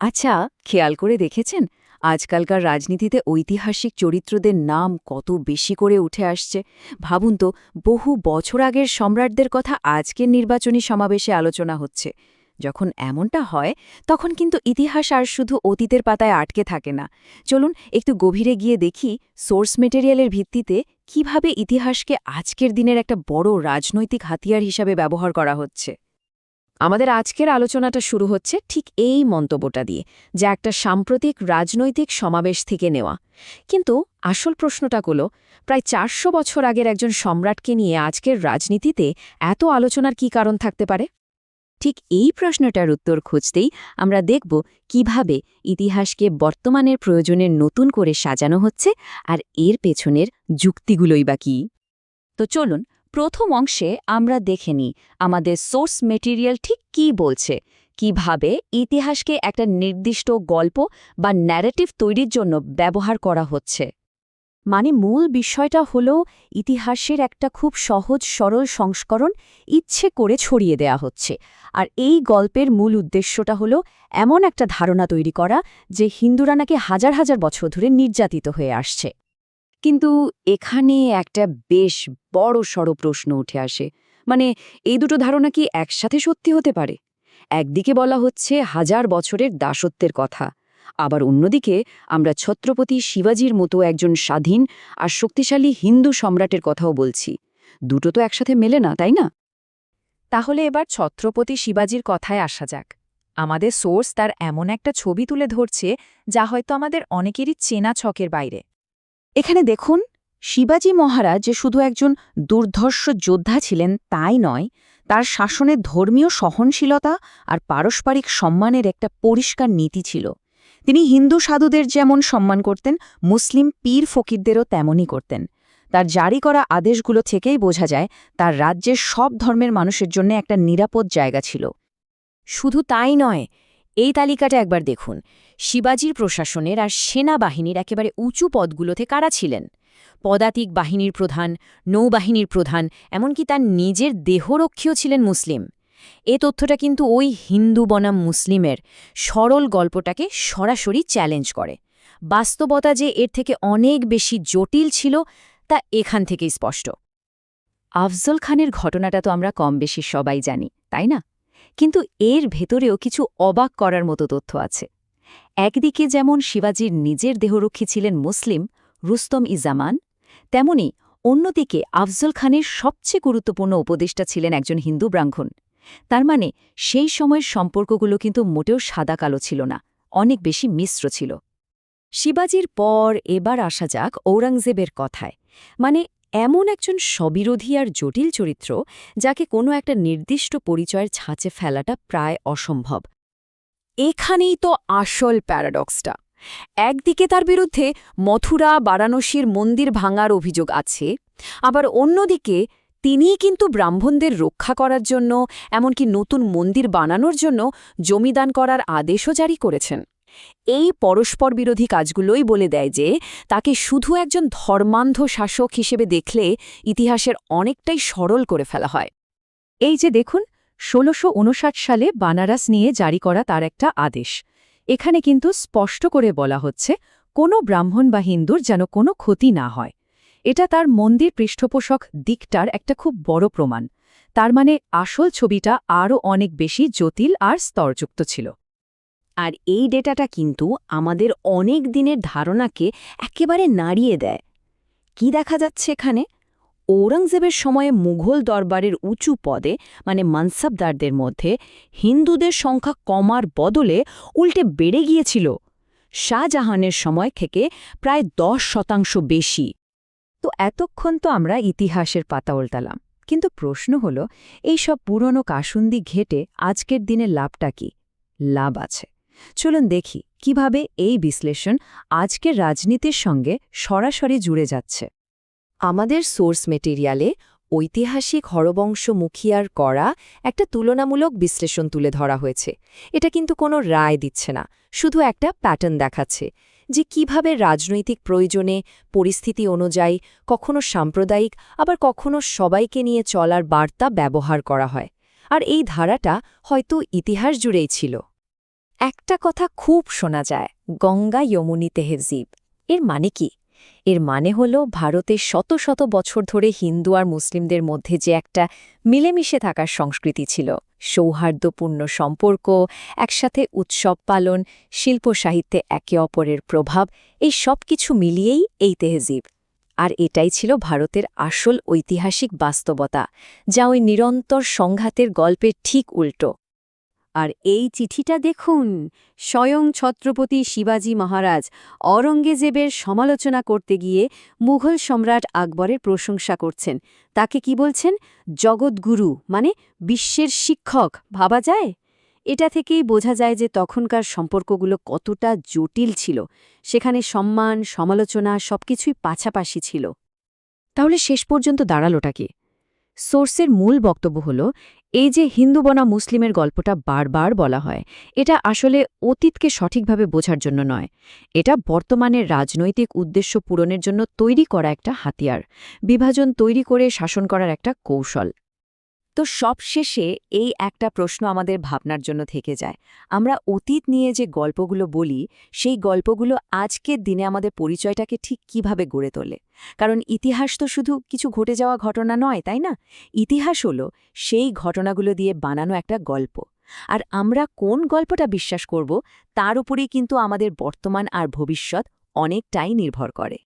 আচ্ছা খেয়াল করে দেখেছেন? আজকালকার রাজনীতিতে ঐতিহাসিক চরিত্রদের নাম কত বেশি করে উঠে আসছে। ভাবুন তো, বহু বছর আগের সম্রাটদের কথা আজকের নির্বাচনী সমাবেশে আলোচনা হচ্ছে। যখন এমনটা হয়, তখন কিন্তু ইতিহাস আর শুধু অতীতের পাতায় আটকে থাকে না। চলুন একটু গভীরে গিয়ে দেখি সোর্স মেটেরিয়ালের ভিত্তিতে কীভাবে ইতিহাসকে আজকের দিনের একটা বড় রাজনৈতিক হাতিয়ার হিসাবে ব্যবহার করা হচ্ছে। আমাদের আজকের আলোচনাটা শুরু হচ্ছে ঠিক এই মন্তব্যটা দিয়ে, যা একটা সাম্প্রতিক রাজনৈতিক সমাবেশ থেকে নেওয়া। কিন্তু আসল প্রশ্নটা হলো, প্রায় চারশো বছর আগের একজন সম্রাটকে নিয়ে আজকের রাজনীতিতে এত আলোচনার কি কারণ থাকতে পারে? ঠিক এই প্রশ্নটার উত্তর খুঁজতেই আমরা দেখব কীভাবে ইতিহাসকে বর্তমানের প্রয়োজনের নতুন করে সাজানো হচ্ছে আর এর পেছনের যুক্তিগুলোই বা কী। তো চলুন প্রথম অংশে আমরা দেখে নিই আমাদের সোর্স মেটেরিয়াল ঠিক কী বলছে, কীভাবে ইতিহাসকে একটা নির্দিষ্ট গল্প বা ন্যারেটিভ তৈরির জন্য ব্যবহার করা হচ্ছে। মানে মূল বিষয়টা হল ইতিহাসের একটা খুব সহজ সরল সংস্করণ ইচ্ছে করে ছড়িয়ে দেয়া হচ্ছে। আর এই গল্পের মূল উদ্দেশ্যটা হল এমন একটা ধারণা তৈরি করা যে হিন্দুরা নাকি হাজার হাজার বছর ধরে নির্যাতিত হয়ে আসছে। কিন্তু এখানে একটা বেশ বড় সড় প্রশ্ন উঠে আসে। মানে এই দুটো ধারণা কি একসাথে সত্যি হতে পারে? একদিকে বলা হচ্ছে হাজার বছরের দাসত্বের কথা, আবার অন্যদিকে আমরা ছত্রপতি শিবাজির মতো একজন স্বাধীন আর শক্তিশালী হিন্দু সম্রাটের কথাও বলছি। দুটো তো একসাথে মেলে না, তাই না? তাহলে এবার ছত্রপতি শিবাজির কথায় আসা যাক। আমাদের সোর্স তার এমন একটা ছবি তুলে ধরছে যা হয়তো আমাদের অনেকেরই চেনা ছকের বাইরে। এখানে দেখুন, শিবাজি মহারাজ যে শুধু একজন দুর্ধর্ষ যোদ্ধা ছিলেন তাই নয়, তার শাসনে ধর্মীয় সহনশীলতা আর পারস্পরিক সম্মানের একটা পরিষ্কার নীতি ছিল। তিনি হিন্দু সাধুদের যেমন সম্মান করতেন, মুসলিম পীর ফকিরদেরও তেমনই করতেন। তার জারি করা আদেশগুলো থেকেই বোঝা যায়, তার রাজ্যের সব ধর্মের মানুষের জন্য একটা নিরাপদ জায়গা ছিল। শুধু তাই নয় এই তালিকাটা একবার দেখুন। শিবাজির প্রশাসনের আর সেনাবাহিনীর একেবারে উঁচু পদগুলোতে কারা ছিলেন? পদাতিক বাহিনীর প্রধান, নৌবাহিনীর প্রধান, এমনকি তার নিজের দেহরক্ষীও ছিলেন মুসলিম। এ তথ্যটা কিন্তু ওই হিন্দু বনাম মুসলিমের সরল গল্পটাকে সরাসরি চ্যালেঞ্জ করে। বাস্তবতা যে এর থেকে অনেক বেশি জটিল ছিল, তা এখান থেকেই স্পষ্ট। আফজল খানের ঘটনাটা তো আমরা কম বেশি সবাই জানি, তাই না? কিন্তু এর ভেতরেও কিছু অবাক করার মতো তথ্য আছে। একদিকে যেমন শিবাজির নিজের দেহরক্ষী ছিলেন মুসলিম রুস্তম ইজামান তেমনি অন্যদিকে আফজল খানের সবচেয়ে গুরুত্বপূর্ণ উপদেষ্টা ছিলেন একজন হিন্দু ব্রাহ্মণ। তার মানে সেই সময়ের সম্পর্কগুলো কিন্তু মোটেও সাদা কালো ছিল না, অনেক বেশি মিশ্র ছিল। শিবাজির পর এবার আসা যাক ঔরঙ্গজেবের কথায়। মানে এমন একজন স্ববিরোধী আর জটিল চরিত্র যাকে কোনো একটা নির্দিষ্ট পরিচয়ের ছাঁচে ফেলাটা প্রায় অসম্ভব। এখানেই তো আসল প্যারাডক্সটা। একদিকে তার বিরুদ্ধে মথুরা, বারাণসীর মন্দির ভাঙার অভিযোগ আছে, আবার অন্যদিকে তিনিই কিন্তু ব্রাহ্মণদের রক্ষা করার জন্য, এমনকি নতুন মন্দির বানানোর জন্য জমিদান করার আদেশও জারি করেছেন। এই পরস্পর বিরোধী কাজগুলোই বলে দেয় যে তাকে শুধু একজন ধর্মান্ধ শাসক হিসেবে দেখলে ইতিহাসের অনেকটাই সরল করে ফেলা হয়। এই যে দেখুন, ষোলশো সালে বানারাস নিয়ে জারি করা তার একটা আদেশ। এখানে কিন্তু স্পষ্ট করে বলা হচ্ছে, কোনো ব্রাহ্মণ বা হিন্দুর যেন কোনো ক্ষতি না হয়। এটা তার মন্দির পৃষ্ঠপোষক দিকটার একটা খুব বড় প্রমাণ। তার মানে আসল ছবিটা আরও অনেক বেশি জটিল আর স্তরযুক্ত ছিল। আর এই ডেটাটা কিন্তু আমাদের অনেক দিনের ধারণাকে একেবারে নাড়িয়ে দেয়। কি দেখা যাচ্ছে এখানে? ঔরঙ্গজেবের সময়ে মুঘল দরবারের উঁচু পদে মানে মানসাবদারদের মধ্যে, হিন্দুদের সংখ্যা কমার বদলে উল্টে বেড়ে গিয়েছিল। শাহজাহানের সময় থেকে প্রায় দশ শতাংশ বেশি। তো এতক্ষণ তো আমরা ইতিহাসের পাতা উল্টালাম। কিন্তু প্রশ্ন হল, এই সব পুরনো কাসুন্দি ঘেটে আজকের দিনে লাভটা কি? লাভ আছে। চলুন দেখি কীভাবে এই বিশ্লেষণ আজকের রাজনীতির সঙ্গে সরাসরি জুড়ে যাচ্ছে। আমাদের সোর্স মেটেরিয়ালে ঐতিহাসিক হরবংশ মুখিয়ার করা একটা তুলনামূলক বিশ্লেষণ তুলে ধরা হয়েছে। এটা কিন্তু কোনো রায় দিচ্ছে না, শুধু একটা প্যাটার্ন দেখাচ্ছে যে কীভাবে রাজনৈতিক প্রয়োজনে, পরিস্থিতি অনুযায়ী, কখনো সাম্প্রদায়িক, আবার কখনো সবাইকে নিয়ে চলার বার্তা ব্যবহার করা হয়। আর এই ধারাটা হয়তো ইতিহাস জুড়েই ছিল। একটা কথা খুব শোনা যায়, গঙ্গা যমুনী তেহজিব এর মানে কি? এর মানে হল ভারতে শত শত বছর ধরে হিন্দু আর মুসলিমদের মধ্যে যে একটা মিলেমিশে থাকার সংস্কৃতি ছিল, সৌহার্দ্যপূর্ণ সম্পর্ক, একসাথে উৎসব পালন, শিল্প সাহিত্যে একে অপরের প্রভাব, এই সব কিছু মিলিয়েই এই তেহজিব আর এটাই ছিল ভারতের আসল ঐতিহাসিক বাস্তবতা, যা ওই নিরন্তর সংঘাতের গল্পের ঠিক উল্টো। আর এই চিঠিটা দেখুন। স্বয়ং ছত্রপতি শিবাজী মহারাজ অরঙ্গজেবের সমালোচনা করতে গিয়ে মুঘল সম্রাট আকবরের প্রশংসা করছেন। তাকে কি বলছেন? জগৎগুরু মানে বিশ্বের শিক্ষক, ভাবা যায়? এটা থেকেই বোঝা যায় যে তখনকার সম্পর্কগুলো কতটা জটিল ছিল। সেখানে সম্মান, সমালোচনা সবকিছুই পাছাপাশি ছিল। তাহলে শেষ পর্যন্ত দাঁড়ালোটা কি? সোর্সের মূল বক্তব্য হল এই যে হিন্দু বনা মুসলিমের গল্পটা বারবার বলা হয়, এটা আসলে অতীতকে সঠিকভাবে বোঝার জন্য নয়। এটা বর্তমানের রাজনৈতিক উদ্দেশ্য পূরণের জন্য তৈরি করা একটা হাতিয়ার, বিভাজন তৈরি করে শাসন করার একটা কৌশল। তো সবশেষে এই একটা প্রশ্ন আমাদের ভাবনার জন্য থেকে যায়। আমরা অতীত নিয়ে যে গল্পগুলো বলি, সেই গল্পগুলো আজকের দিনে আমাদের পরিচয়টাকে ঠিক কীভাবে গড়ে তোলে? কারণ ইতিহাস তো শুধু কিছু ঘটে যাওয়া ঘটনা নয়, তাই না? ইতিহাস হলো সেই ঘটনাগুলো দিয়ে বানানো একটা গল্প। আর আমরা কোন গল্পটা বিশ্বাস করব, তার উপরেই কিন্তু আমাদের বর্তমান আর ভবিষ্যৎ অনেকটাই নির্ভর করে।